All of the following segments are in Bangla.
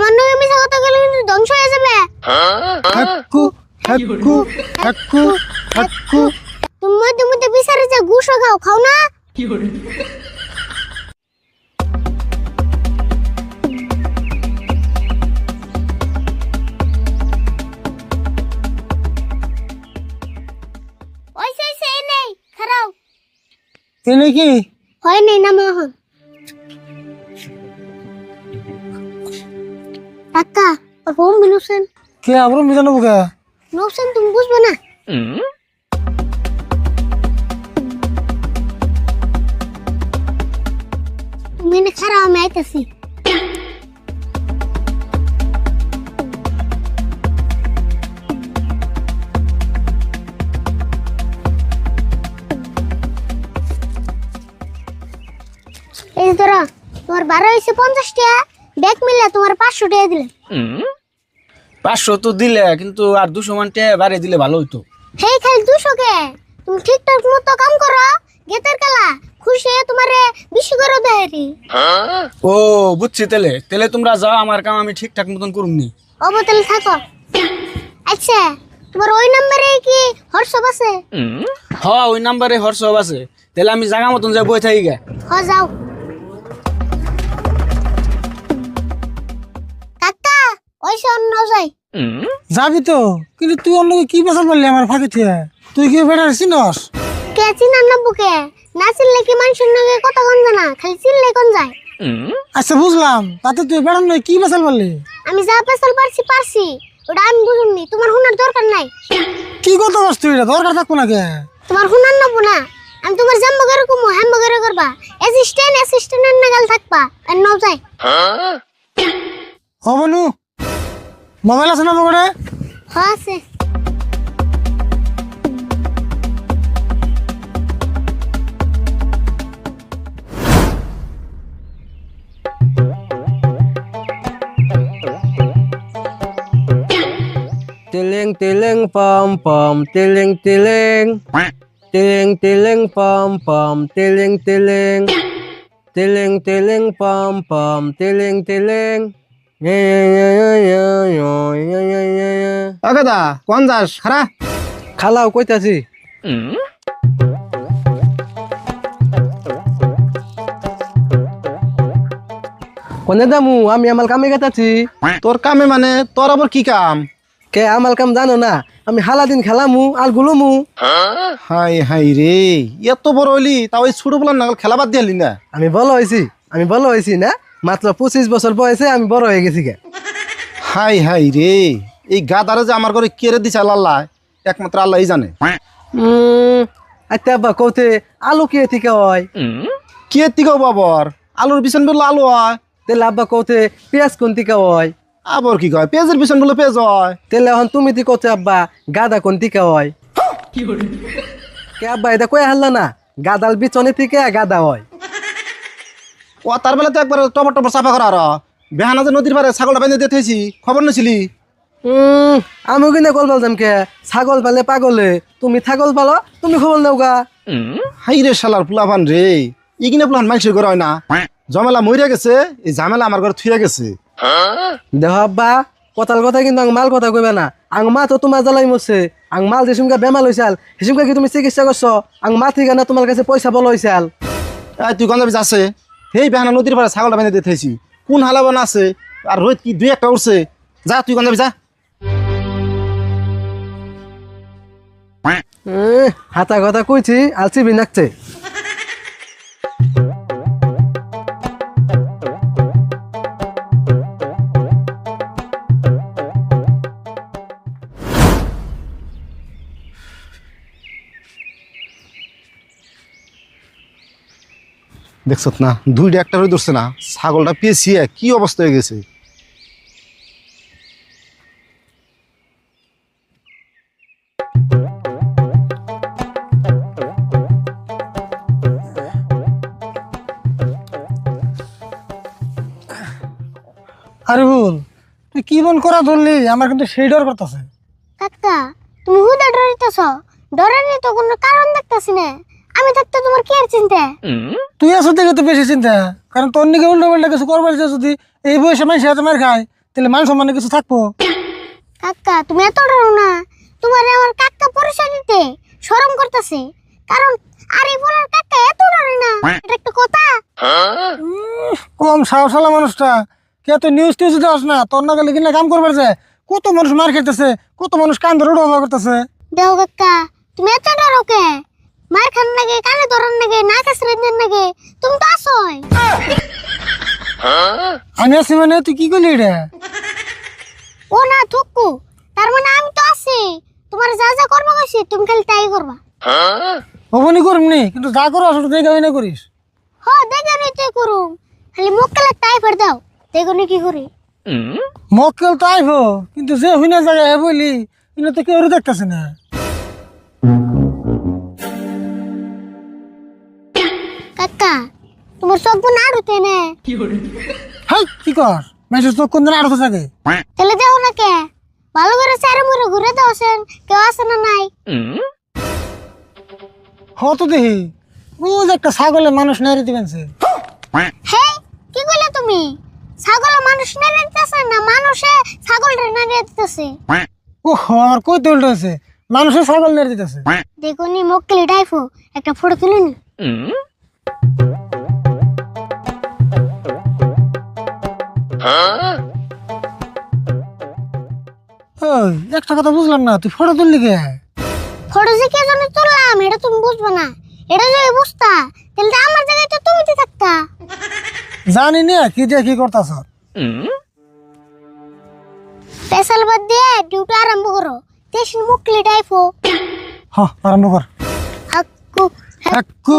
আমার নগে মিশা কথা বলে কিন্তু ধ্বংস হয়ে যাবে। হাক্কু হাক্কু হাক্কু হাক্কু। তুমি মধ্যে মধ্যে বিচারে যা ঘুষও খাও খাও না? এনে কি? হয় নেই না মোহন কাকা ওর ফোন বিনুছেন কে? আবার মিজানো বোকা নৌছেন তুমি বুঝবে না। তুমি এনে খারাপ আমি আইতেছি। এই ধরো তোমার বারো হয়েছে পঞ্চাশ টাকা। ব্যাগ মিললে তোমার পাঁচশো টাকা দিলে। পাঁচশো তো দিলে কিন্তু আর দুশো মানটে বাড়িয়ে দিলে ভালো হইতো। হেই খালি দুশো কে? তুমি ঠিকঠাক মতো কাম করো গেতের কালা খুশি হয়ে তোমারে বেশি করে দেয় ও বুঝছি তেলে। তেলে তোমরা যাও আমার কাম আমি ঠিকঠাক মতন করুমনি অবতল থাকো। আচ্ছা তোমার ওই নম্বরে কি হোয়াটসঅ্যাপ আছে? হ ওই নাম্বারে হোয়াটসঅ্যাপ আছে। তাহলে আমি জায়গা মতন যাই বই থাকি গে। হ যাও। অন্য যাই যাবি তো কিন্তু তুই অন্য কি বেসাল পারলি আমার ফাঁকে থিয়ে? তুই কি বেটার চিনস? কে চিনার না বুকে? না চিনলে কি মানুষের নাকি কথা কোন জানা? খালি চিনলে কোন যায়? আচ্ছা বুঝলাম। তাতে তুই বেড়ান নয় কি বেসাল পারলি আমি যা পেছাল পারছি পারছি। ওটা আমি বুঝুননি। তোমার হুনার দরকার নাই। কি কথা বস তুই? এটা দরকার থাকব না কে? তোমার হুনার নেব না। আমি তোমার জাম্বো করে কমো হ্যাম্বো করে করবা অ্যাসিস্ট্যান্ট অ্যাসিস্ট্যান্টের নাগাল থাকবা। আর নও যাই হবনু মোবাইল আছে না পকেটে আছে Tiling tiling pom pom tiling tiling tiling tiling pom pom tiling tiling tiling tiling pom pom tiling tiling অগদা কোন যাস? খারা খালাও কইতাছি। কোনে দামু আমি আমার কামে গেতাছি। তোর কামে মানে তোর আবার কি কাম? কে আমার কাম জানো না? আমি হালা দিন খেলামু আর গুলুমু। হাই হাই রে এত বড় হইলি তাও ওই ছোট বলার নাগাল খেলা বাদ দিয়ালি না? আমি ভালো হয়েছি আমি ভালো হয়েছি না? মাত্র পঁচিশ বছর বয়সে আমি বড় হয়ে গেছি গে। হাই হাই রে। এই গা গাদারে যে আমার ঘরে কেড়ে দিছে আল্লাহ একমাত্র আল্লাহই জানে। উম, আচ্ছা আব্বা কৌতে আলু কে থেকে হয়? কে তিকাও বাবর আলুর পিছন বলল আলু হয়। তেলে আব্বা কৌতে পেঁয়াজ কোন থেকে হয়? আবার কি কয়? পেঁয়াজের পিছন বলল পেঁয়াজ হয়। তেলে এখন তুমি তি কৌতে আব্বা গাদা কোন থেকে হয়? কে আব্বা এটা কয়ে হারলা না? গাদাল বিচনে থেকে গাদা হয়। ও তার বেলা তো একবার টপর টপর চাপা করা আর। বেহানা যে নদীর পারে ছাগলটা বেঁধে দিয়ে থেছি খবর নিছিলি? উম, আমি কিনে কল বলতাম কে? ছাগল পালে পাগলে। তুমি ছাগল পালো তুমি খবর নাও গা। হাই রে শালার পুলাভান রে ইগিনে পুলান মানুষের ঘরে হয় না। জমেলা মরিয়া গেছে এই ঝামেলা আমার ঘরে থুয়ে গেছে। দেহ আব্বা কথাল কথা কিন্তু আং মাল কথা কইবে না। আং মা তো তোমার জ্বালাই মরছে। আং মাল যে সুমকা বেমাল হইছাল হিসুমকা কি তুমি চিকিৎসা করছ? আং মা থেকে না তোমার কাছে পয়সা বল হইছাল। তুই গঞ্জাবি যাচ্ছে হেই বেহানা নদীর পাড়ে ছাগলটা বেঁধে দিয়ে থেছি কোন হালাবান আছে? আর রোহিত কি দুই একটা উঠছে যা তুই গঞ্জাবি যা। উম, হাতা কথা কইছি আলসি বিনাকছে দেখছ না দুইটা একটা হয়ে ধরছে না। ছাগলটা পেয়েছিয়ে কি অবস্থা হয়ে গেছে? আরে বল তুই কি মন করা ধরলি? আমার কিন্তু সেই ডর করতেছে। কাকা তুমি হুদা ডরিতেছ ডরার তো কোনো কারণ দেখতেছি না। আমি থাকতে তোমার কি আর চিন্তা তুই আছো দেখে তো বেশি চিন্তা। কারণ তোর নিকে উল্টো পাল্টা কিছু করবার যদি এই বয়সে মানুষ এত মার খায় তাহলে মান সম্মানে কিছু থাকব। কাকা তুমি এত ডরো না। তোমার আমার কাকা পরিচয় দিতে শরম করতেছে। কারণ আরে বলার কাকা এত ডরে না। এটা একটা কথা? কম সাহসালা মানুষটা। কে তো নিউজ টিউজ দেওয়াস না তোর না গেলে কিনা কাম করবার যে কত মানুষ মার খেতেছে কত মানুষ কান ধরে করতেছে। দেও কাকা তুমি এত ডরো কে? মার খান লাগে কানে ধরার লাগে না কাছরে দেন লাগে তুমি তো আসোই। আমি আছি মানে তুই কি করলি রে? ও না থুকু তার মানে আমি তো আছি। তোমার যা যা করব কইছি তুমি খালি তাই করবা। হবনি করমনি কিন্তু যা করো আসলে দেখে না করিস। হ দেখে নি তুই করুম। খালি মুখ কালে তাই ফের দাও দেখো কি করি। মক্কেল তো আইব কিন্তু যে হুইনা জায়গায় হে বলি ইনে তো কেউ দেখতেছে না। কাকা তোমার সব গুণ আর হতে নে। হাই কি কর? মেসেজ তো কোন আড়তে থাকে? তাহলে দেও না কে ভালো করে চারে মুড়ে ঘুরে দাও সেন কেউ আছে না নাই। হ তো ও যে একটা ছাগলে মানুষ নারী দিবেন সে হে কি কইলে তুমি? ছাগল মানুষ নেড়ে দিতেছে না মানুষে ছাগল নেড়ে দিতেছে? ও আমার কই তো উল্টো আছে মানুষের ছাগল নারী দিতেছে। দেখো নি মক্কেলি ডাইফো একটা ফটো তুলে নি ওই একটা কথা বুঝলাম না তুই ফটো তুললি কে? ফটো যে কে জন্য তুললাম এটা তুমি বুঝবে না। এটা যদি বুঝতা তাহলে আমার জায়গায় তো তুমি তো থাকতা। জানি না কি দিয়ে কি করতাছ? স্পেশাল বাদ দিয়ে ডিউটি আরম্ভ করো। তেসিন মুকলি টাইফো হ আরম্ভ কর। হাক্কু। হাক্কু।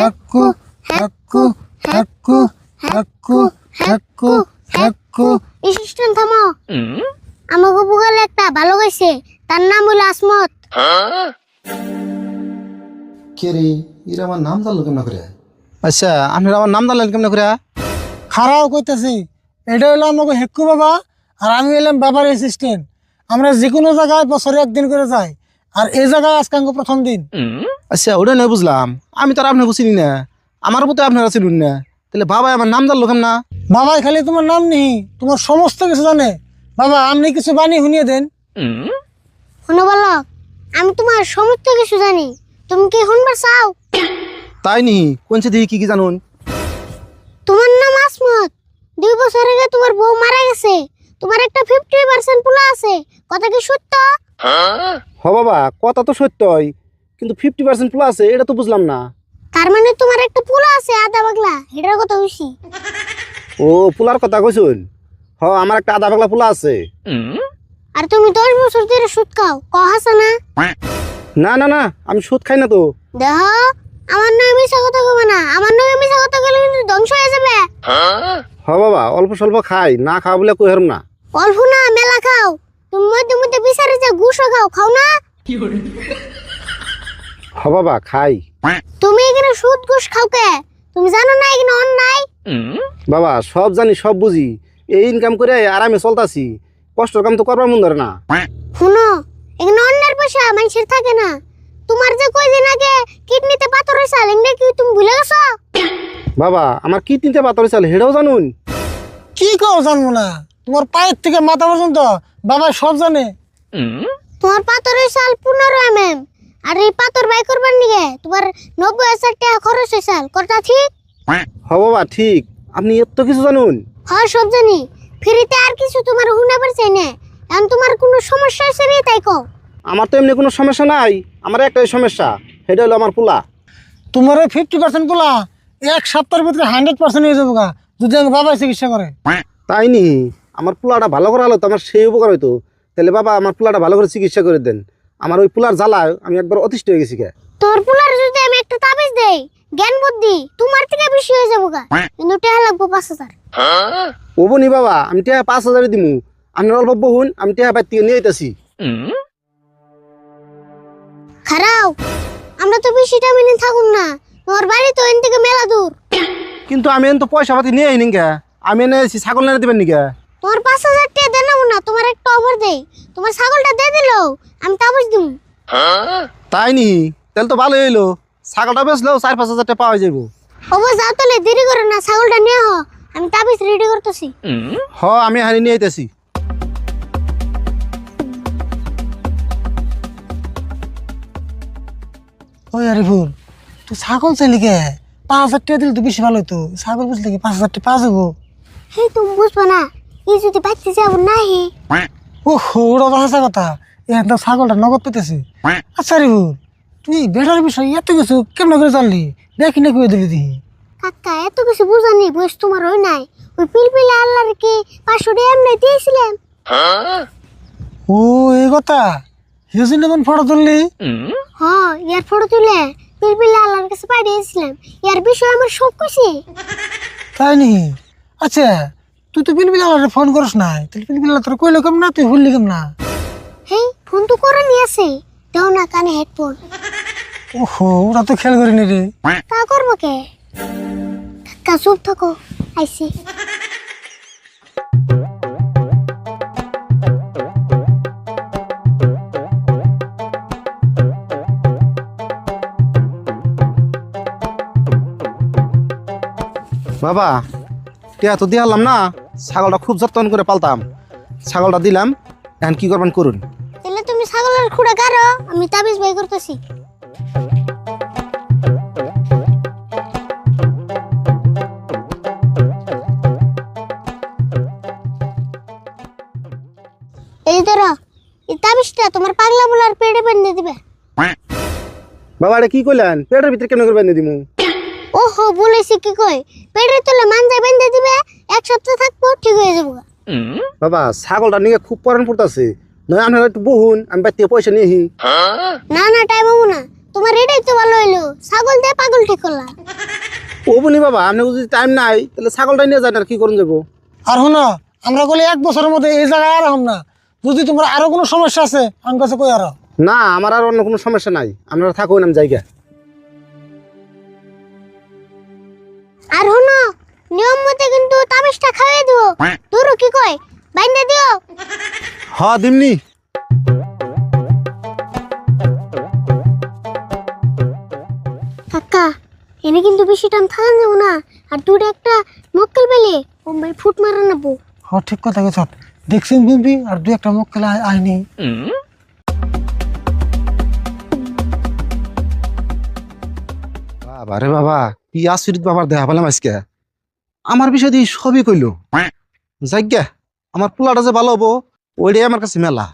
হাক্কু হাক্কু হাক্কু হাক্কু হাক্কু হাক্কু। ইসিস্টেন্ট থামো। আমাকে বুগালে একটা ভালো গাইছে তার নাম হলো আসমত। কে রে? এরা আমার নাম জানলো কেমন করে? আচ্ছা আপনারা আমার নাম জানলেন কেমন করে? খারাও কইতেছি এটা হলো আমাকে হেক্কু বাবা আর আমি এলাম বাবার অ্যাসিস্ট্যান্ট আমরা যে কোনো জায়গায় বছরে একদিন করে যাই। আর এই জায়গায় আজকে আমাকে প্রথম দিন। আচ্ছা ওটা নয় বুঝলাম। আমি তো আর আপনাকে চিনি না। আমার মতো আপনারা চিনুন না। তাহলে বাবা আমার নাম জানলো কেমন না? বাবাই খালি তোমার নাম নেই তোমার সমস্ত কিছু জানে। বাবা আপনি কিছু বানি শুনিয়ে দেন। শোনো বালক আমি তোমার সমস্ত কিছু জানি। তুমি কি শুনবার চাও? তাই নি কোন সে দেখি কি কি জানুন? তোমার নাম আসমত। দুই বছর আগে তোমার বউ মারা গেছে। তোমার একটা ফিফটি পার্সেন্ট পোলা আছে। কথা কি সত্য? হ বাবা কথা তো সত্যই কিন্তু ফিফটি পার্সেন্ট প্লাস আছে এটা তো বুঝলাম না। তার মানে তোমার একটা পোলা আছে আদা বাগলা? এটার কথা হইছি। ও পোলার কথা কইছুন? হ আমার একটা আধা পাগলা পোলা আছে। আর তুমি দশ বছর ধরে সুদ খাও কহাসা না? না না না আমি সুদ খাই না তো। দেহ আমার নয় মিশা কথা কবে না। আমার নয় মিশা কথা গেলে কিন্তু ধ্বংস হয়ে যাবে। হ বাবা অল্প স্বল্প খাই না খাওয়া বলে কই না। অল্প না মেলা খাও। তুমি মধ্যে মধ্যে বিচারে যে গুসো খাও খাও না? হ বাবা খাই। তুমি এখানে সুদ ঘুষ খাও কে? তুমি জানো না এখানে অন্যায়? বাবা সব জানি সব বুঝি। এই ইনকাম করে আরামে চলতাছি। কষ্টর কাম তো করবার মন ধরে না। শুনো এখানে অন্যের পয়সা মানুষের থাকে না। তোমার যে কয়দিন আগে কিডনিতে পাথর হয়েছে এগুলো কি তুমি ভুলে গেছো? বাবা আমার কি তিনটে পাতর চাল হেডাও জানুন। কি কও জানব না? তোমার পায়ের থেকে মাথা পর্যন্ত বাবা সব জানে। তোমার পাথর হয়েছে পনেরো এম এম আর এই পাথর বাই করবার নিগে তোমার নব্বই হাজার টাকা খরচ হয়েছে কথা ঠিক? হ বাবা ঠিক। আপনি এত কিছু জানুন। হ্যাঁ সব জানি। ফ্রিতে আর কিছু তোমার শুনে পারছে না। এখন তোমার কোনো সমস্যা হয়েছে রে তাই কও। আমার তো এমনি কোনো সমস্যা নাই। আমার একটাই সমস্যা সেটা হলো আমার পোলা। তোমার ওই ফিফটি পার্সেন্ট পোলা এক সপ্তাহের ভিতরে হান্ড্রেড পার্সেন্ট হয়ে যাব গা যদি আমার বাবা চিকিৎসা করে। তাই নি? আমার পোলাটা ভালো করা হলো তো আমার সেই উপকার হইতো। তাহলে বাবা আমার পোলাটা ভালো করে চিকিৎসা করে দেন। আমার ওই পোলার জ্বালায় আমি একবার অতিষ্ঠ হয়ে গেছি কে তোর পুলার যদি আমি একটা তাবিজ দেই জ্ঞান বুদ্ধি তোমার থেকে বেশি হয়ে যাব গা। কিন্তু টেহা লাগবো পাঁচ হাজার। ও বনি বাবা আমি টিয়া পাঁচ হাজারে দিমু। আপনার অল্প বহুন আমি টিয়া বাইর থেকে নিয়ে আইতাছি। খারাও আমরা তো বেশি টাইমে থাকুন না। তোমার বাড়ি তো এন থেকে মেলা দূর। কিন্তু আমি এন তো পয়সা পাতি নিয়ে আইনি কে আমি এনে ছাগল নিয়ে দিবেন নিকে তোমার পাঁচ হাজার টাকা দেন না তোমার একটা অফার দেই তোমার ছাগলটা দিয়ে দিলো আমি তাবিজ দিব তাই নি? তাহলে তো ভালো হইল। ছাগলটা বেচলেও চার পাঁচ হাজার টাকা পাওয়া যাব অবশ্য যাও তাহলে দেরি করো না ছাগলটা নিয়ে হ আমি তা তাবিজ রেডি করতেছি। হ আমি হানি নিয়ে আইতাছি। ওই আরিফুল তুই ছাগল চাইলি কে? পাঁচ হাজার টাকা দিলে তো বেশি ভালো হতো ছাগল বুঝলি কি পাঁচ হাজার টাকা পাওয়া যাব হে তুমি বুঝব না এই যদি বাচ্চা যাব না হে ও তো হাসা কথা। তো ছাগলটা নগদ পেতেছি। আচ্ছা আরিফুল তুই বেটার বিষয় এত কিছু কেমন করে জানলি? দেখি না করে দিলি দিহি কাকা এত কিছু বুঝানি বয়স তোমার হয় নাই। ওই পিলপিলে আল্লাহর কি পাঁচশো টাকা এমনি দিয়েছিলাম ও এই কথা? হিউজিন এমন ফটো তুললি? হ ইয়ার ফটো তুলে পিলপিলে আল্লাহর কাছে পাঠিয়েছিলাম। ইয়ার বিষয় আমার সব কিছু তাই নি আচ্ছা তুই তো বিলবিল ফোন করিস নাই তাহলে বিলবিল তোর কইলো কেম না তুই ভুললি কেম না হেই ফোন তো করে নিয়ে আসে দেও না কানে হেডফোন ওহো ওরা তো খেয়াল করিনি রে। তা করব কে? কাকা চুপ থাকো আইসি। বাবা টিয়া তো দিয়ালাম না ছাগলটা খুব যত্ন করে পালতাম। ছাগলটা দিলাম এখন কি করবেন করুন। তাহলে তুমি ছাগলের খুঁড়ে গারো আমি তাবিজ বাই করতেছি। এই ধরো এই তাবিজটা তোমার পাগলা বলার পেটে বেঁধে দিবে। বাবা এটা কি কইলেন? পেটের ভিতরে কেমন করবেন দিমু? ওহো বলেছি কি কই পেটে তুলে মানজায় বেঁধে দিবে এক সপ্তাহ থাকব ঠিক হয়ে যাব। বাবা ছাগলটা নিয়ে খুব পরান পড়তাছে নয় আপনারা একটু বহুন আমি থেকে পয়সা নিয়ে। না না টাইম হব না। তোমার এটাই তো ভালো হইল ছাগল দিয়ে পাগল ঠিক করলাম ও বনি বাবা আপনি যদি টাইম নাই তাহলে ছাগলটা নিয়ে যান আর কি করুন যাব? আর শোনো আমরা বলি এক বছরের মধ্যে এই জায়গায় আর হম না। যদি তোমার আরও কোনো সমস্যা আছে আমার কাছে কই আরও। না আমার আর অন্য কোনো সমস্যা নাই। আপনারা থাকুন আমি জায়গা আর হনো নিয়ম মতে কিন্তু তাবিজটা খাইয়ে দিও। তোরও কি কয়? বাইন্দা দিও। হ দিমনি। কাকা এনে কিন্তু বেশি টাইম থাকা যাব না। আর দূরে একটা মক্কেল পেলে বোম্বাই ফুট মারা নেব। হ ঠিক কথা গেছ দেখছি বিম্বি আর দুই একটা মক্কেল আইনি। বাবা রে বাবা। আশ্চর্য বাবার দেখা পেলাম আজকে। আমার বিষয় দিয়ে সবই কইলো। যাজ্ঞা আমার পোলাটা যে ভালো হব ওইটাই আমার কাছে মেলা।